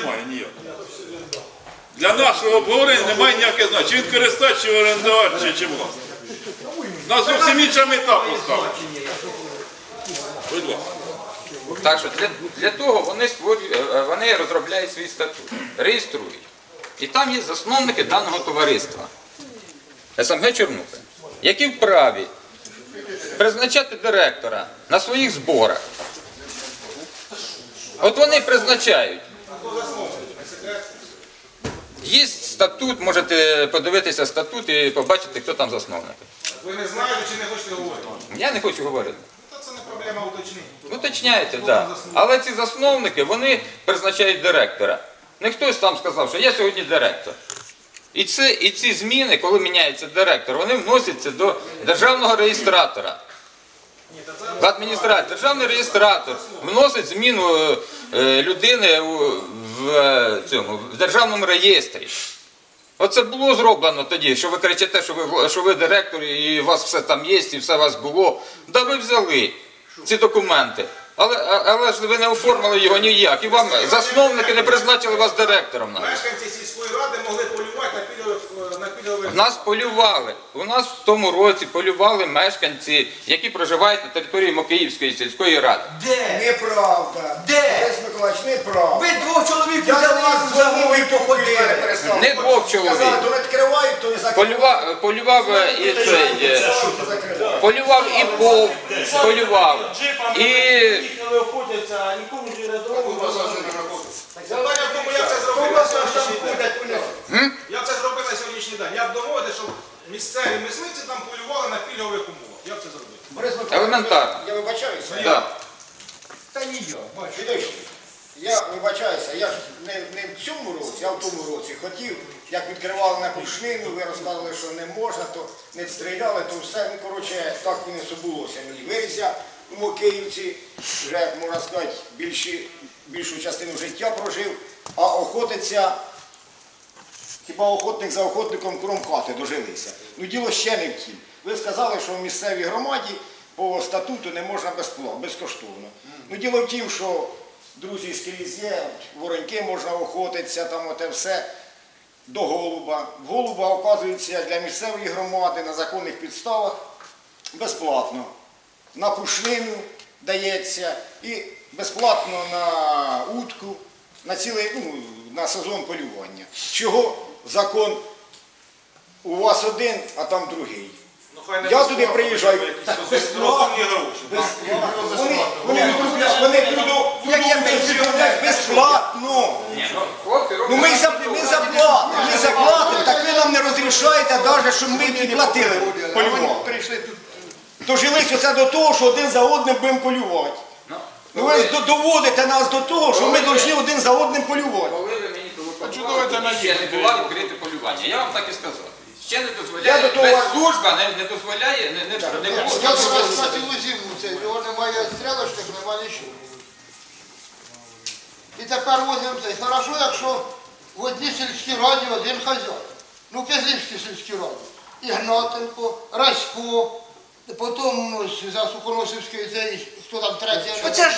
Немає ніякого. Для нашого обговорення немає ніякого значення. Чи він користач, чи орендар, чи чи власник. Нас зовсім інша мета поставлена. Так що для, для того вони створюють, е, вони розробляють свій статут, реєструють. І там є засновники даного товариства СМГ Чорнуха, які вправі призначати директора на своїх зборах. От вони призначають. Є статут, можете подивитися статут і побачити, хто там засновник. Ви не знаєте чи не хочете говорити? Я не хочу говорити. Та це не проблема уточнити. Уточняйте, так. Да. Але ці засновники, вони призначають директора. Не хтось там сказав, що я сьогодні директор. І, це, і ці зміни, коли міняється директор, вони вносяться до державного реєстратора. В адміністрацію. Державний реєстратор вносить зміну е, е, людини у- в, е, цьому, в державному реєстрі. Оце було зроблено тоді, що ви кричите, що ви, що ви директор і у вас все там є, і все у вас було. Да ви взяли ці документи. Але, але ж ви не оформили його ніяк. І вам засновники не призначили вас директором. навіть. Мешканці сільської ради могли полювати на пільгових на пільгових. Нас полювали. У нас в тому році полювали мешканці, які проживають на території Мокиївської сільської ради. Де? Неправда. Де? Борис Миколаївич, неправда. Ви двох чоловік Я до взяли вас і за дзвонив і походили. походили. Не двох чоловік. Казали, то не відкривають, то не закривають. Полював, полював е, і цей. е, Полював і пов, полював. І Їхали охотяться, а нікому ж не дорогу. Завдання в тому, як це зробити на сьогоднішній день. Як це зробити на сьогоднішній день? Як домовити, щоб місцеві мисливці там полювали на пільгових умовах? Як це зробити? Елементарно. Я вибачаюся. да. Та ні я, бачу. Я вибачаюся, я ж не, не в цьому році, а в тому році хотів, як відкривали на кушнину, ви розказували, що не можна, то не стріляли, то все, ну, коротше, так і не собулося мені. Виріс я у Мокиївці, вже, можна сказати, більші, більшу частину життя прожив, а охотиться, хіба охотник за охотником кром хати дожилися. Ну діло ще не в тім. Ви сказали, що в місцевій громаді по статуту не можна безкоштовно. Ну діло в тім, що друзі скрізь є, вороньки можна охотитися, там оте все до голуба. Голуба оказується для місцевої громади на законних підставах безплатно. На пушнину дається і безплатно на утку, на цілий ну, на сезон полювання. Чого закон у вас один, а там другий? Ну, хай не Я безплатно, туди приїжджаю. хоча б якісь розумні гроші. Вони, вони відроблять, вони труду, як я відроблять безплатно. Ну ми, за, ми заплатимо, ми заплатимо, так ви нам не розрішаєте навіть, щоб ми не платили полювати. Дожились оце до того, що один за одним будемо полювати. Ну ви до- доводите нас до того, що ми повинні один за одним полювати. Коли ви мені телефонували, ще не була відкрите полювання. Я вам так і сказав. Ще не Я дозволяє, до того- спецслужба не, не дозволяє, не, не, не. Я вас на цілу зиму, це його немає стрілочних, немає нічого. І тепер возимо це. Хорошо, якщо в одній сільській раді один хазяїн. Ну, в Кизлівській сільській раді. Ігнатенко, Расько, потім за Сухоносівською, цей, хто там третій. Оце ж-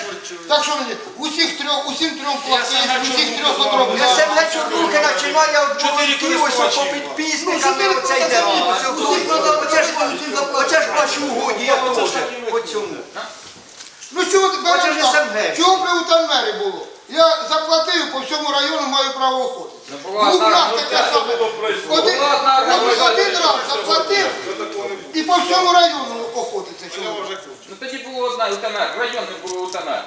Так що мені, усіх трьох, усім трьом платити, усіх трьох Я одробляти. себе чорнуки починає від ось по підписниками Ну, оце йде. Оце ж оце ж ваші угоді, я теж по цьому. Ну чого ти СМГ. Чого при Утамері було? Я заплатив по всьому району, маю право охотити. Ну, організація. таке саме. Один раз заплатив і по всьому району охотиться. чоловік. Ну тоді було одна УТМР, район не було УТМР.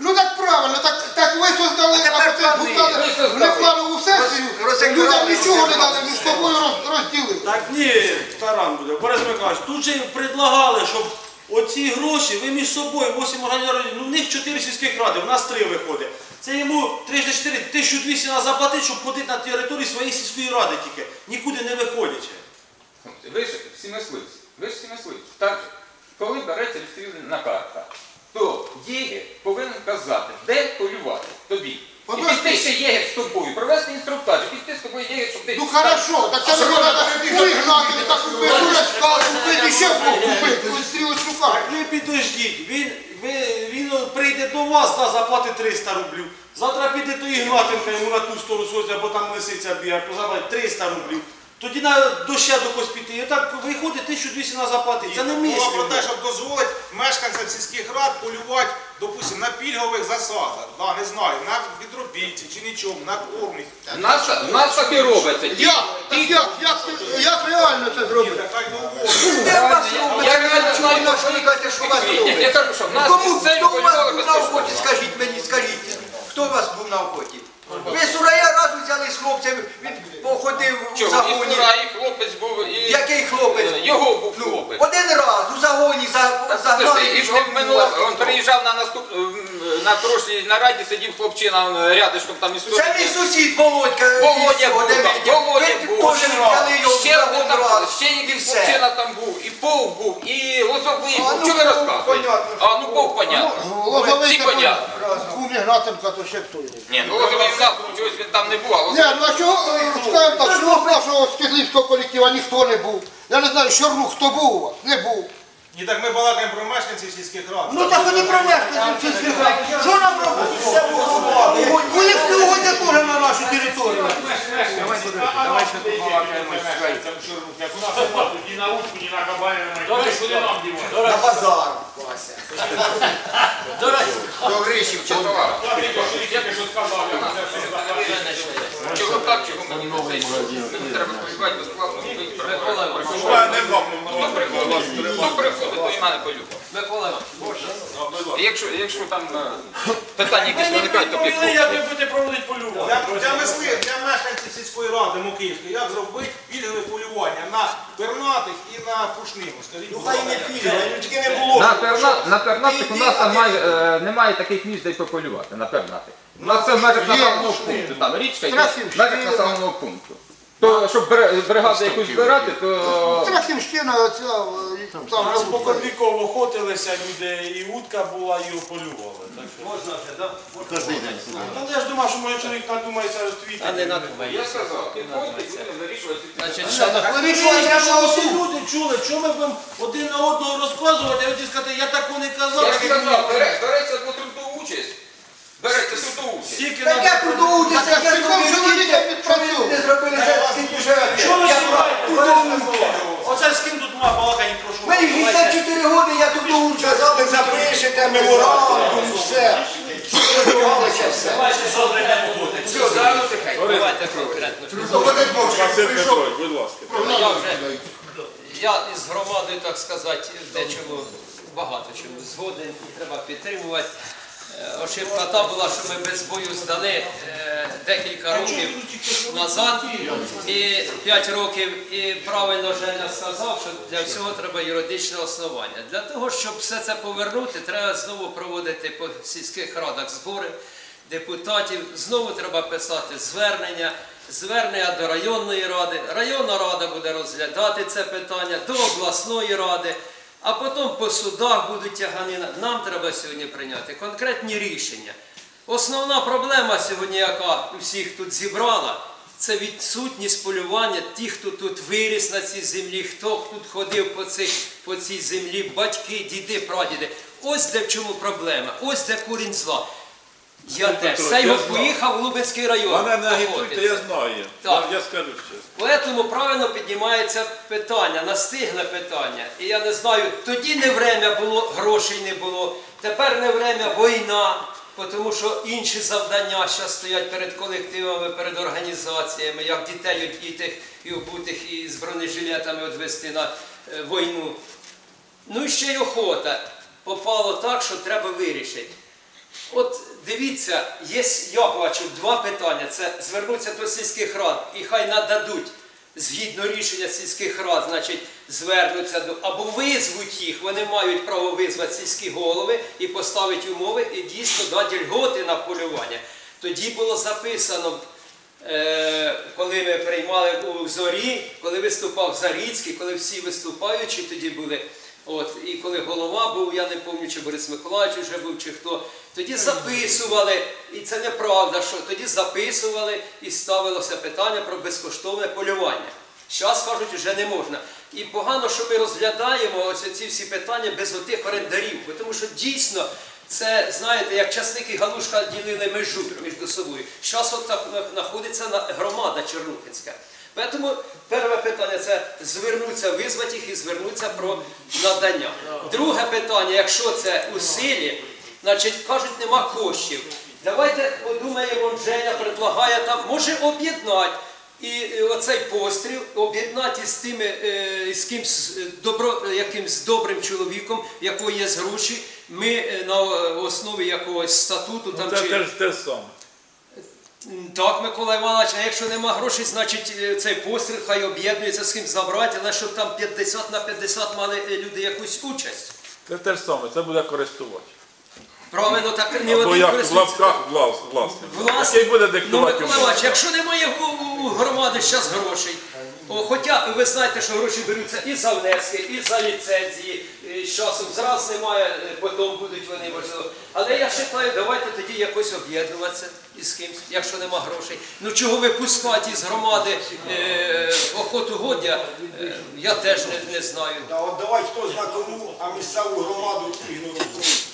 Ну так правильно, так, так ви создали, тепер а потім плани. Ви создали. не планову сесію, Роз- людям нічого не дали, між собою роз- розділили. Так ні, таран буде. Борис Миколаївич, тут же предлагали, щоб оці гроші ви між собою, 8 організацій, ну в них 4 сільських ради, в нас 3 виходить. Це йому 3 4 1200 на заплатити, щоб ходити на території своєї сільської ради тільки, нікуди не виходячи. Ви ж всі мисливці, ви ж всі мисливці. Так, же, коли береться відстрілена карта, то єгер повинен казати, де полювати тобі. І піти ще єгер з тобою, провести інструктаж, і піти з тобою єгер, щоб ти... Ну хорошо, так це не треба вигнати, так купити, дурачка купити, ще купити, ось стрілочну карту. Ви підождіть, він ви, він прийде до вас, да, заплатить 300 рублів. Завтра піде до Ігнатенка, йому на ту сторону сходить, або там лисиця бігає, позаплатить 300 рублів. Тоді на до ще до когось піти. І так виходить 1200 на заплатити. Це не Мова про те, щоб дозволити мешканцям сільських рад полювати, допустимо, на пільгових засадах. Да, не знаю, на підробітці чи нічому, на кормі. Нас, нас так і робиться. Як? Як? Як, ти- як реально це зробити? Де вас Я реально Чому знаю, ви що ви кажете, що вас Я- Я кажу, що в нас Кому місцеві хто у вас полювали був на охоті, скажіть мені, скажіть. Хто у вас був на охоті? Ви сурая взяли з хлопцем, він походив у Чого? І загоні. Сура, і хлопець був, і Який хлопець? його був Ну, хлопець. один раз у загоні за, Слухайте, загнали. і ж в минулому, він приїжджав на наступ, на прошлій нараді, сидів хлопчина он, рядишком там із Це мій сусід Володька. Володя був, так, Володя теж взяли його Ще за один там, раз. ще І якийсь все. хлопчина там був, і Повк був, і Лозовий був. ну, Чого ви розказуєте? А, ну Повк понятно. Ну, Всі понятно. Кум Ігнатенка, то ще хто його. Ні, ну Лозовий чогось він там не був, а Ні, Лозовий... ну а чого, е, скажімо так, чого з нашого Скизлівського колектива ніхто не був? Я не знаю, Щорнух хто був у вас? Не був. І так ми балакаємо про мешканців сільських рад. Ну так вони про мешканців сільських рад. Що нам робити? У них не угодя теж на нашу територію. Як у нас ні на утку, ні на кабані. Куди нам дівати? На базар, Вася. До чи? Я тільки що тільки що сказав, я це все Чого так, чого мені не це? Мені треба полювати безплатно. Хто приходить, хто приходить, то і мене полюбить. І Якщо, якщо там е, питання якісь виникають, то Повіли, як ви будете проводити полювання. Для, для мисли, для мешканців сільської ради Мукиївської, як зробити пільгове полювання на пернатих і на пушнину? Скажіть, будь Хай не пільга, ну тільки не було. На, перна, на пернатих у нас там е, немає таких місць, де й пополювати, на пернатих. У нас це в межах населеного пункту, там річка йде в межах населеного пункту. То, щоб бри- бригаду якусь збирати, то Трахівщина оця, е, У там нас же охотилися люди, і утка була, і ополювали. Так що... Можна вже, так? Ну, я ж думав, що моє чоловік надумається розтвіти. А не я сказав, підходьте, будемо вирішувати. Вирішує, що всі люди чули, що ми будемо один на одного розказувати, а ви сказати, я такого не казав. Я ж сказав, бере-. Береться Скільки Так надо- як трудоутися, Так, я скільком зробив, скільки- що ви не зробили, вже скільки живете? Що ви Я знімаєте? трудоутися. Оце з ким тут ма балакані прошу. Мені 64 роки, я трудоутися. Казали, запишете меморандум, все. Готувалися, все. Мовчки. Будь ласка. Я вже я із громадою, так сказати, дечому багато чому згоден і треба підтримувати. Е, Ошибка та була, що ми без бою здали е, декілька років назад і 5 років. І правильно Женя сказав, що для всього треба юридичне основання. Для того, щоб все це повернути, треба знову проводити по сільських радах збори депутатів. Знову треба писати звернення, звернення до районної ради. Районна рада буде розглядати це питання до обласної ради. А потім по судах будуть тяганина. Нам треба сьогодні прийняти конкретні рішення. Основна проблема сьогодні, яка всіх тут зібрала, це відсутність полювання тих, хто тут виріс на цій землі, хто тут ходив по, цій, по цій землі, батьки, діди, прадіди. Ось де в чому проблема, ось де корінь зла. Я теж Петрович, Сейго поїхав в Лубенський район. Мене не агітуйте, я знаю. Так. Я, скажу щось. Поэтому правильно піднімається питання, настигле питання. І я не знаю, тоді не время було, грошей не було, тепер не время війна, тому що інші завдання зараз стоять перед колективами, перед організаціями, як дітей одітих і обутих і з бронежилетами відвести на е, війну. Ну і ще й охота. Попало так, що треба вирішити. От дивіться, є, я бачу два питання. Це звернутися до сільських рад і хай нададуть згідно рішення сільських рад, значить, звернуться до або визвуть їх, вони мають право визвати сільські голови і поставити умови і дійсно дати льготи на полювання. Тоді було записано, е, коли ми приймали у зорі, коли виступав Заріцький, коли всі виступаючі тоді були. От, і коли голова був, я не пам'ятаю, чи Борис Миколаївич вже був, чи хто, тоді записували, і це неправда, що тоді записували і ставилося питання про безкоштовне полювання. Зараз кажуть, вже не можна. І погано, що ми розглядаємо ось ці всі питання без отих орендарів, тому що дійсно це, знаєте, як часник і галушка ділили межу між собою. Зараз от знаходиться на- громада Чернухинська. Тому перше питання це звернутися, визвати їх і звернутися про надання. Друге питання, якщо це у селі, значить кажуть, нема коштів. Давайте подумаємо, Женя предлагає там, може об'єднати. І е, оцей постріл об'єднати з тими, е, з кимсь е, добро, якимсь добрим чоловіком, якого є гроші. Ми на основі якогось статуту там Це чи те те саме. Так, Микола Іванович, а якщо нема грошей, значить е, цей постріл хай об'єднується з ким забрати, але щоб там 50 на 50 мали е, люди якусь участь. Це те ж саме, це буде користувач. Правильно, так не Або один як в користується. лапках влас- власник. Власне, Який буде ну, диктувати Микола умови. Іванович, якщо немає у- у громади зараз грошей, о, хоча ви знаєте, що гроші беруться і за внески, і за ліцензії, і з часом зраз немає, е, потім будуть вони можливо. Але я вважаю, давайте тоді якось об'єднуватися із кимось, якщо нема грошей. Ну чого випускати із громади е, охотугоддя, е, я теж не, не знаю. Та от давай хто зна кому, а місцеву громаду ігнорують.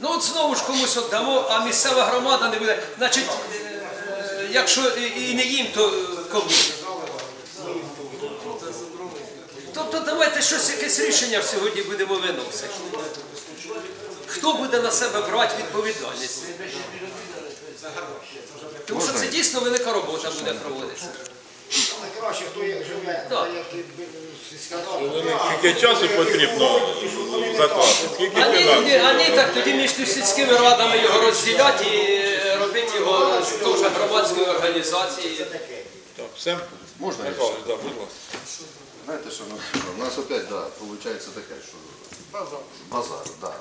Ну от знову ж комусь віддамо, а місцева громада не буде. Значить, е, якщо і і не їм, то е, кому? Давайте щось, якесь рішення сьогодні будемо виносити. Хто буде на себе брати відповідальність? Тому що це дійсно велика робота буде проводитися. Найкраще, хто є живе, Так. як е, сільська. Скільки часу потрібно закласти? Скільки А ні, а ні, так тоді між сільськими радами його розділяти і е, робити його з теж громадською організацією. Так, все? Можна да, будь ласка. Знаете, что у нас опять, да, получается такая, что базар, базар да.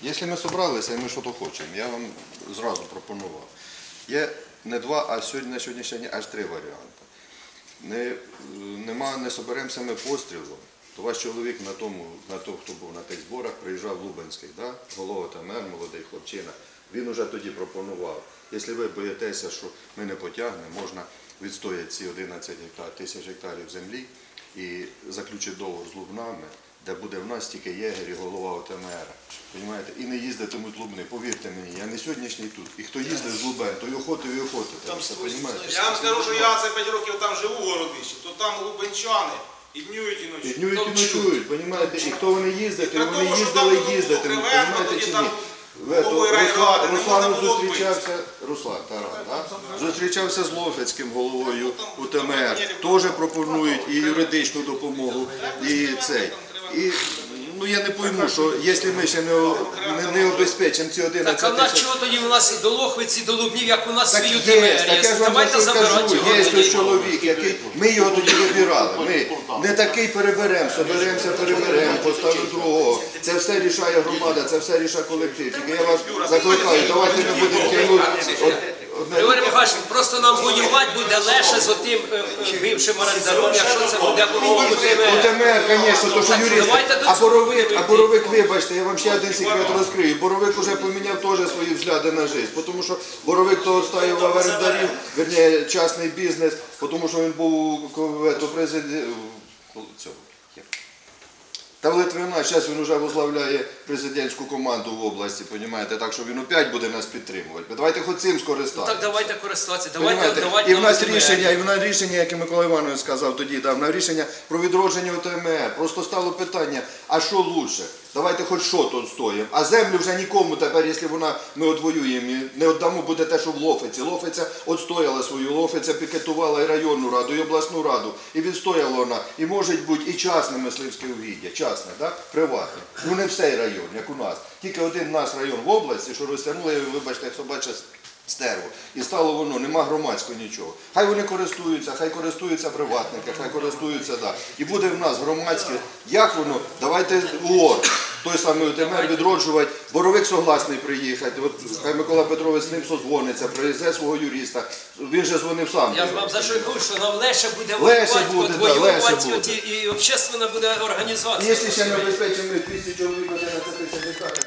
Если ми собралися і ми щось хочемо, я вам зразу пропонував. Є не два, а сьогодні на сьогоднішній день аж три варіанти. Не, нема, не соберемося ми пострілом, то ваш чоловік на тому, на тому, хто був на тих зборах, приїжджав в Лубенський, да? голова та мер, молодий хлопчина. Він уже тоді пропонував, якщо ви боїтеся, що ми не потягнемо, можна відстояти ці 11 гектар, тисяч гектарів землі і заключити договор з Лубнами, де буде в нас тільки єгер і голова ОТМР. Понімаєте? І не їздитимуть Лубни. Повірте мені, я не сьогоднішній тут. І хто їздить з Лубен, то й охотив і охотив. Це, понімаєте? Я вам скажу, що я це 5 років там живу в городищі, то там лубенчани і днюють і І ночують. днюють і ночують, понімаєте? І хто вони їздять, і вони їздили там і їздитимуть, понімаєте чи ні? Ето, райради, Руслан, не можна було зустрічався, Руслан Таран, да? зустрічався з Лофецьким головою УТМР, теж пропонують і юридичну допомогу, і цей. І ну я не пойму, що якщо ми ще не, о- не, не обезпечимо ці Так а в нас чого тоді в нас і до Лохвиці, до Лубнів, як у нас Так свій є, УТМР так я ж вам за що забирати кажу, його. є тоді. той чоловік, який, ми його тоді вибирали, ми не такий переберемо, соберемося, переберемо, поставимо другого. Це все рішає громада, це все рішає колектив. Тільки я вас закликаю, давайте не будемо тягнути. Григорій Михайлович, просто нам воювати буде легше з отим е, е, бившим орендаром, якщо це буде УТМР. УТМР, звісно, то що Так, юрист. давайте до А цього боровик, а боровик, вибачте, я вам ще один секрет розкрию. Боровик уже поміняв теж свої взгляди на життя, тому що боровик то відстоював орендарів, верніше, частний бізнес, тому що він був то президент цього. як? Та в Литвина, зараз він вже возглавляє президентську команду в області, понімаєте, так що він опять буде нас підтримувати. Давайте хоч цим скористатися. Так давайте користуватися, давайте давайте І в нас рішення, і в нас рішення, яке Микола Іванович сказав тоді, дав на рішення про відродження ОТМР. Просто стало питання, а що лучше? Давайте хоч що тут стоїмо. А землю вже нікому тепер, якщо вона ми одвоюємо, і не віддамо, буде те, що в Лофиці. Лофиця відстояла свою, Лофиця пікетувала і районну раду, і обласну раду, і відстояла вона. І може бути і частне мисливське угіддя, частне, да? приватне. Ну не всей район, як у нас. Тільки один наш район в області, що розтягнули, вибачте, як бачить стерво. І стало воно, нема громадського нічого. Хай вони користуються, хай користуються приватники, хай користуються, да. І буде в нас громадське. Як воно? Давайте УОР, той самий ОТМР відроджувати. Боровик согласний приїхати. От хай Микола Петрович з ним созвониться, привезе свого юриста. Він же дзвонив сам. Я ж вам за що нам легше буде Легше воювати, буде, да, легше буде. і, і общественна буде організація. Якщо ще не обезпечимо 200 чоловік 11 тисяч гектарів,